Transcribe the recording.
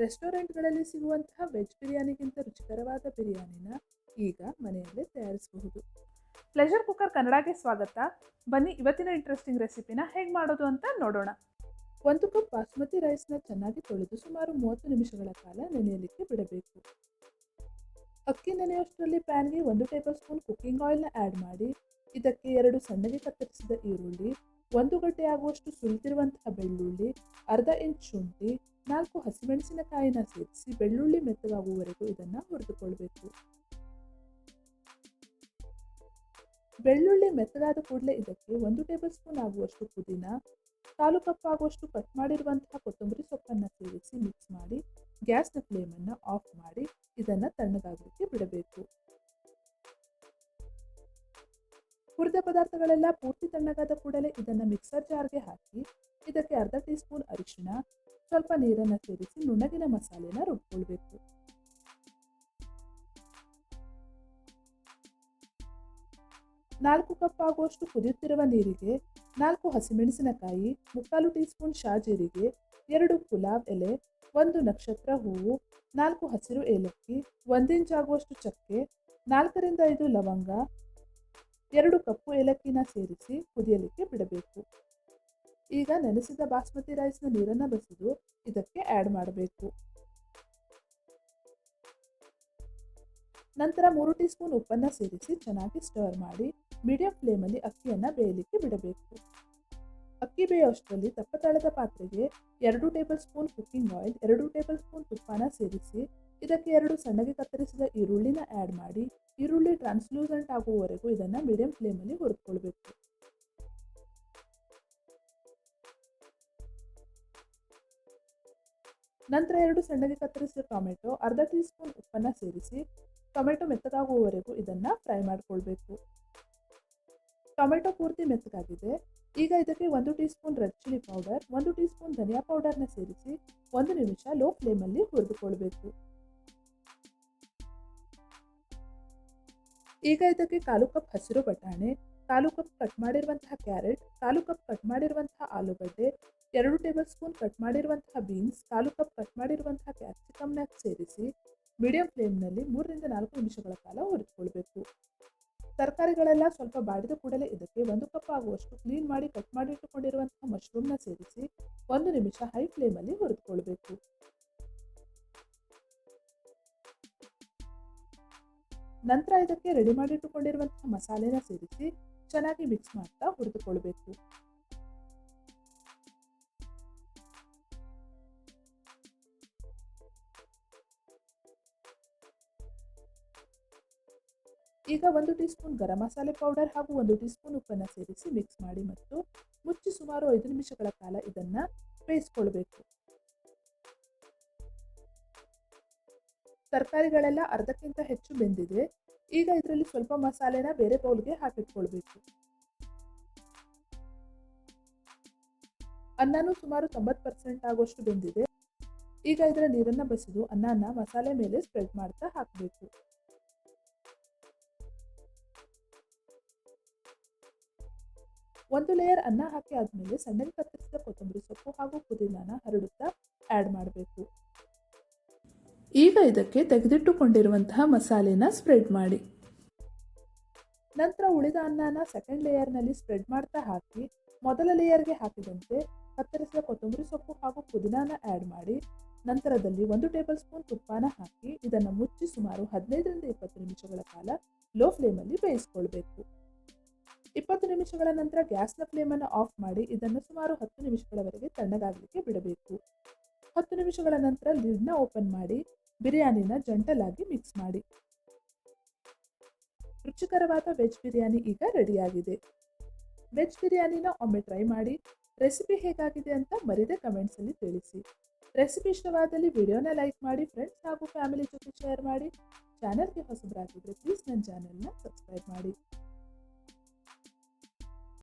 ರೆಸ್ಟೋರೆಂಟ್ಗಳಲ್ಲಿ ಸಿಗುವಂತಹ ವೆಜ್ ಬಿರಿಯಾನಿಗಿಂತ ರುಚಿಕರವಾದ ಬಿರಿಯಾನಿನ ಈಗ ಮನೆಯಲ್ಲೇ ತಯಾರಿಸಬಹುದು. ಪ್ಲೆಷರ್ ಕುಕ್ಕರ್ ಕನ್ನಡಕ್ಕೆ ಸ್ವಾಗತ. ಬನ್ನಿ ಇವತ್ತಿನ ಇಂಟ್ರೆಸ್ಟಿಂಗ್ ರೆಸಿಪಿನ ಹೇಗೆ ಮಾಡೋದು ಅಂತ ನೋಡೋಣ. ಒಂದು ಕಪ್ ಬಾಸ್ಮತಿ ರೈಸ್ನ ಚೆನ್ನಾಗಿ ತೊಳೆದು ಸುಮಾರು ಮೂವತ್ತು ನಿಮಿಷಗಳ ಕಾಲ ನೆನೆಯಲಿಕ್ಕೆ ಬಿಡಬೇಕು. ಅಕ್ಕಿ ನೆನೆಯೋಷ್ಟರಲ್ಲಿ ಪ್ಯಾನ್ಗೆ ಒಂದು ಟೇಬಲ್ ಸ್ಪೂನ್ ಕುಕ್ಕಿಂಗ್ ಆಯಿಲ್ನ ಆ್ಯಡ್ ಮಾಡಿ, ಇದಕ್ಕೆ ಎರಡು ಸಣ್ಣಗೆ ಕತ್ತರಿಸಿದ ಈರುಳ್ಳಿ, ಒಂದು ಗಡ್ಡೆ ಆಗುವಷ್ಟು ಬೆಳ್ಳುಳ್ಳಿ, ಅರ್ಧ ಇಂಚ್ ಶುಂಠಿ ನಾಲ್ಕು ಹಸಿಮೆಣಸಿನಕಾಯಿನ ಸೇರಿಸಿ ಬೆಳ್ಳುಳ್ಳಿ ಮೆತ್ತಗಾಗುವವರೆಗೂ ಇದನ್ನು ಹುರಿದುಕೊಳ್ಬೇಕು. ಬೆಳ್ಳುಳ್ಳಿ ಮೆತ್ತಗಾದ ಕೂಡಲೇ ಇದಕ್ಕೆ ಒಂದು ಟೇಬಲ್ ಸ್ಪೂನ್ ಆಗುವಷ್ಟು ಪುದೀನ, ಕಾಲು ಕಪ್ ಆಗುವಷ್ಟು ಕಟ್ ಮಾಡಿರುವಂತಹ ಕೊತ್ತಂಬರಿ ಸೊಪ್ಪನ್ನು ಸೇರಿಸಿ ಮಿಕ್ಸ್ ಮಾಡಿ ಗ್ಯಾಸ್ನ ಫ್ಲೇಮನ್ನು ಆಫ್ ಮಾಡಿ ಇದನ್ನು ತಣ್ಣಗಾಗಲಿಕ್ಕೆ ಬಿಡಬೇಕು. ಹುರಿದ ಪದಾರ್ಥಗಳೆಲ್ಲ ಪೂರ್ತಿ ತಣ್ಣಗಾದ ಕೂಡಲೇ ಇದನ್ನು ಮಿಕ್ಸರ್ ಜಾರ್ಗೆ ಹಾಕಿ ಇದಕ್ಕೆ ಅರ್ಧ ಟೀ ಸ್ಪೂನ್ ಅರಿಶಿಣ ಸ್ವಲ್ಪ ನೀರನ್ನು ಸೇರಿಸಿ ನುಣಗಿನ ಮಸಾಲೆನ ರುಬ್ಕೊಳ್ಬೇಕು. ನಾಲ್ಕು ಕಪ್ ಆಗುವಷ್ಟು ಕುದಿಯುತ್ತಿರುವ ನೀರಿಗೆ ನಾಲ್ಕು ಹಸಿಮೆಣಸಿನಕಾಯಿ, ಮುಕ್ಕಾಲು ಟೀ ಸ್ಪೂನ್ ಶಾಜೀರಿಗೆ, ಎರಡು ಪುಲಾವ್ ಎಲೆ, ಒಂದು ನಕ್ಷತ್ರ ಹೂವು, ನಾಲ್ಕು ಹಸಿರು ಏಲಕ್ಕಿ ಒಂದಿಂಚ್ ಆಗುವಷ್ಟು ಚಕ್ಕೆ, ನಾಲ್ಕರಿಂದ ಐದು ಲವಂಗ, ಎರಡು ಕಪ್ಪು ಏಲಕ್ಕಿನ ಸೇರಿಸಿ ಕುದಿಯಲಿಕ್ಕೆ ಬಿಡಬೇಕು. ಈಗ ನೆನೆಸಿದ ಬಾಸ್ಮತಿ ರೈಸ್ನ ನೀರನ್ನು ಬಸಿದು ಇದಕ್ಕೆ ಆ್ಯಡ್ ಮಾಡಬೇಕು. ನಂತರ ಮೂರು ಟೀ ಸ್ಪೂನ್ ಉಪ್ಪನ್ನು ಸೇರಿಸಿ ಚೆನ್ನಾಗಿ ಸ್ಟರ್ ಮಾಡಿ ಮೀಡಿಯಂ ಫ್ಲೇಮಲ್ಲಿ ಅಕ್ಕಿಯನ್ನು ಬೇಯಲಿಕ್ಕೆ ಬಿಡಬೇಕು. ಅಕ್ಕಿ ಬೇಯೋಷ್ಟರಲ್ಲಿ ದಪ್ಪತಳದ ಪಾತ್ರೆಗೆ ಎರಡು ಟೇಬಲ್ ಸ್ಪೂನ್ ಕುಕ್ಕಿಂಗ್ ಆಯಿಲ್ ಎರಡು ಟೇಬಲ್ ಸ್ಪೂನ್ ತುಪ್ಪನ ಸೇರಿಸಿ ಇದಕ್ಕೆ ಎರಡು ಸಣ್ಣಗೆ ಕತ್ತರಿಸಿದ ಈರುಳ್ಳಿನ ಆ್ಯಡ್ ಮಾಡಿ ಈರುಳ್ಳಿ ಟ್ರಾನ್ಸ್ಲೂಸೆಂಟ್ ಆಗುವವರೆಗೂ ಇದನ್ನು ಮೀಡಿಯಂ ಫ್ಲೇಮಲ್ಲಿ ಹುರಿದುಕೊಳ್ಬೇಕು. ನಂತರ ಎರಡು ಸಣ್ಣಗೆ ಕತ್ತರಿಸಿದ ಟೊಮೆಟೊ, ಅರ್ಧ ಟೀ ಸ್ಪೂನ್ ಉಪ್ಪನ್ನು ಸೇರಿಸಿ ಟೊಮೆಟೊ ಮೆತ್ತಗಾಗುವವರೆಗೂ ಇದನ್ನು ಫ್ರೈ ಮಾಡಿಕೊಳ್ಬೇಕು. ಟೊಮೆಟೊ ಪೂರ್ತಿ ಮೆತ್ತಗಾಗಿದೆ. ಈಗ ಇದಕ್ಕೆ ಒಂದು teaspoon red chilli powder, ಒಂದು ಟೀ ಸ್ಪೂನ್ ಧನಿಯಾ ಪೌಡರ್ನ ಸೇರಿಸಿ ಒಂದು ನಿಮಿಷ ಲೋ ಫ್ಲೇಮಲ್ಲಿ ಹುರಿದುಕೊಳ್ಬೇಕು. ಈಗ ಇದಕ್ಕೆ ಕಾಲು ಕಪ್ ಹಸಿರು ಬಟಾಣೆ ಕಾಲು ಕಪ್ ಕಟ್ ಮಾಡಿರುವಂತಹ ಕ್ಯಾರೆಟ್ ಕಾಲು ಕಪ್ ಕಟ್ ಮಾಡಿರುವಂತಹ ಆಲೂಗಡ್ಡೆ, ಎರಡು ಟೇಬಲ್ ಸ್ಪೂನ್ ಕಟ್ ಮಾಡಿರುವಂತಹ ಬೀನ್ಸ್ ಕಾಲು ಕಪ್ ಕಟ್ ಮಾಡಿರುವಂತಹ ಕ್ಯಾಪ್ಸಿಕಮ್ನ ಸೇರಿಸಿ ಮೀಡಿಯಂ ಫ್ಲೇಮ್ನಲ್ಲಿ ಮೂರರಿಂದ ನಾಲ್ಕು ನಿಮಿಷಗಳ ಕಾಲ ಹುರಿದುಕೊಳ್ಬೇಕು ತರಕಾರಿಗಳೆಲ್ಲ ಸ್ವಲ್ಪ ಬಾಡಿದ ಕೂಡಲೇ ಇದಕ್ಕೆ ಒಂದು ಕಪ್ ಆಗುವಷ್ಟು ಕ್ಲೀನ್ ಮಾಡಿ ಕಟ್ ಮಾಡಿ ಇಟ್ಟುಕೊಂಡಿರುವಂತಹ ಮಶ್ರೂಮ್ನ ಸೇರಿಸಿ ಒಂದು ನಿಮಿಷ ಹೈ ಫ್ಲೇಮಲ್ಲಿ ಹುರಿದುಕೊಳ್ಬೇಕು ನಂತರ ಇದಕ್ಕೆ ರೆಡಿ ಮಾಡಿಟ್ಟುಕೊಂಡಿರುವಂತಹ ಮಸಾಲೆನ ಸೇರಿಸಿ ಚೆನ್ನಾಗಿ ಮಿಕ್ಸ್ ಮಾಡ್ತಾ ಹುರಿದುಕೊಳ್ಬೇಕು. ಈಗ ಒಂದು tea spoon garam masala powder ಹಾಗೂ ಒಂದು ಟೀ ಸ್ಪೂನ್ ಉಪ್ಪನ್ನು ಸೇರಿಸಿ ಮಿಕ್ಸ್ ಮಾಡಿ ಮತ್ತು ಮುಚ್ಚಿ ಸುಮಾರು ಐದು ನಿಮಿಷಗಳ ಕಾಲ ಇದನ್ನು ಬೇಯಿಸ್ಕೊಳ್ಬೇಕು. ತರಕಾರಿಗಳೆಲ್ಲ ಅರ್ಧಕ್ಕಿಂತ ಹೆಚ್ಚು ಬೆಂದಿದೆ. ಈಗ ಇದರಲ್ಲಿ ಸ್ವಲ್ಪ ಮಸಾಲೆನ ಬೇರೆ ಬೌಲ್ಗೆ ಹಾಕಿಟ್ಕೊಳ್ಬೇಕು. ಅನ್ನನೂ ಸುಮಾರು ತೊಂಬತ್ತು ಪರ್ಸೆಂಟ್ ಆಗೋಷ್ಟು ಬೆಂದಿದೆ. ಈಗ ಇದರ ನೀರನ್ನು ಬಸಿದು ಅನ್ನನ ಮಸಾಲೆ ಮೇಲೆ ಸ್ಪ್ರೆಡ್ ಮಾಡ್ತಾ ಹಾಕಬೇಕು. ಒಂದು ಲೇಯರ್ ಅನ್ನ ಹಾಕಿ ಆದಮೇಲೆ ಸಣ್ಣಗೆ ಕತ್ತರಿಸಿದ ಕೊತ್ತಂಬರಿ ಸೊಪ್ಪು ಹಾಗೂ ಪುದೀನಾನ ಹರಡುತ್ತಾ ಆ್ಯಡ್ ಮಾಡಬೇಕು. ಈಗ ಇದಕ್ಕೆ ತೆಗೆದಿಟ್ಟುಕೊಂಡಿರುವಂತಹ ಮಸಾಲೆನ ಸ್ಪ್ರೆಡ್ ಮಾಡಿ. ನಂತರ ಉಳಿದ ಅನ್ನನ ಸೆಕೆಂಡ್ ಲೇಯರ್ನಲ್ಲಿ ಸ್ಪ್ರೆಡ್ ಮಾಡ್ತಾ ಹಾಕಿ, ಮೊದಲ ಲೇಯರ್ಗೆ ಹಾಕಿದಂತೆ ಕತ್ತರಿಸಿದ ಕೊತ್ತಂಬರಿ ಸೊಪ್ಪು ಹಾಗೂ ಪುದೀನಾನ ಆ್ಯಡ್ ಮಾಡಿ, ನಂತರದಲ್ಲಿ ಒಂದು ಟೇಬಲ್ ಸ್ಪೂನ್ ತುಪ್ಪನ ಹಾಕಿ ಇದನ್ನು ಮುಚ್ಚಿ ಸುಮಾರು ಹದಿನೈದರಿಂದ ಇಪ್ಪತ್ತು ನಿಮಿಷಗಳ ಕಾಲ ಲೋ ಫ್ಲೇಮಲ್ಲಿ ಬೇಯಿಸ್ಕೊಳ್ಬೇಕು. ಇಪ್ಪತ್ತು ನಿಮಿಷಗಳ ನಂತರ ಗ್ಯಾಸ್ನ ಫ್ಲೇಮನ್ನು ಆಫ್ ಮಾಡಿ ಇದನ್ನು ಸುಮಾರು ಹತ್ತು ನಿಮಿಷಗಳವರೆಗೆ ತಣ್ಣಗಾಗಲಿಕ್ಕೆ ಬಿಡಬೇಕು. ಹತ್ತು ನಿಮಿಷಗಳ ನಂತರ ಲಿಡ್ನ ಓಪನ್ ಮಾಡಿ, ಬಿರಿಯಾನಿನ ಜಂಟಲಾಗಿ ಮಿಕ್ಸ್ ಮಾಡಿ. ರುಚಿಕರವಾದ ವೆಜ್ ಬಿರಿಯಾನಿ ಈಗ ರೆಡಿಯಾಗಿದೆ. ವೆಜ್ ಬಿರಿಯಾನಿನ ಒಮ್ಮೆ ಟ್ರೈ ಮಾಡಿ ರೆಸಿಪಿ ಹೇಗಾಗಿದೆ ಅಂತ ಮರಿದೆ ಕಮೆಂಟ್ಸಲ್ಲಿ ತಿಳಿಸಿ. ರೆಸಿಪಿ ಇಷ್ಟವಾದಲ್ಲಿ ವಿಡಿಯೋನ ಲೈಕ್ ಮಾಡಿ ಫ್ರೆಂಡ್ಸ್ ಹಾಗೂ ಫ್ಯಾಮಿಲಿ ಜೊತೆ ಶೇರ್ ಮಾಡಿ. ಚಾನಲ್ಗೆ ಹೊಸಬರಾಗಿದ್ದರೆ ಪ್ಲೀಸ್ ನನ್ನ ಚಾನೆಲ್ನ ಸಬ್ಸ್ಕ್ರೈಬ್ ಮಾಡಿ.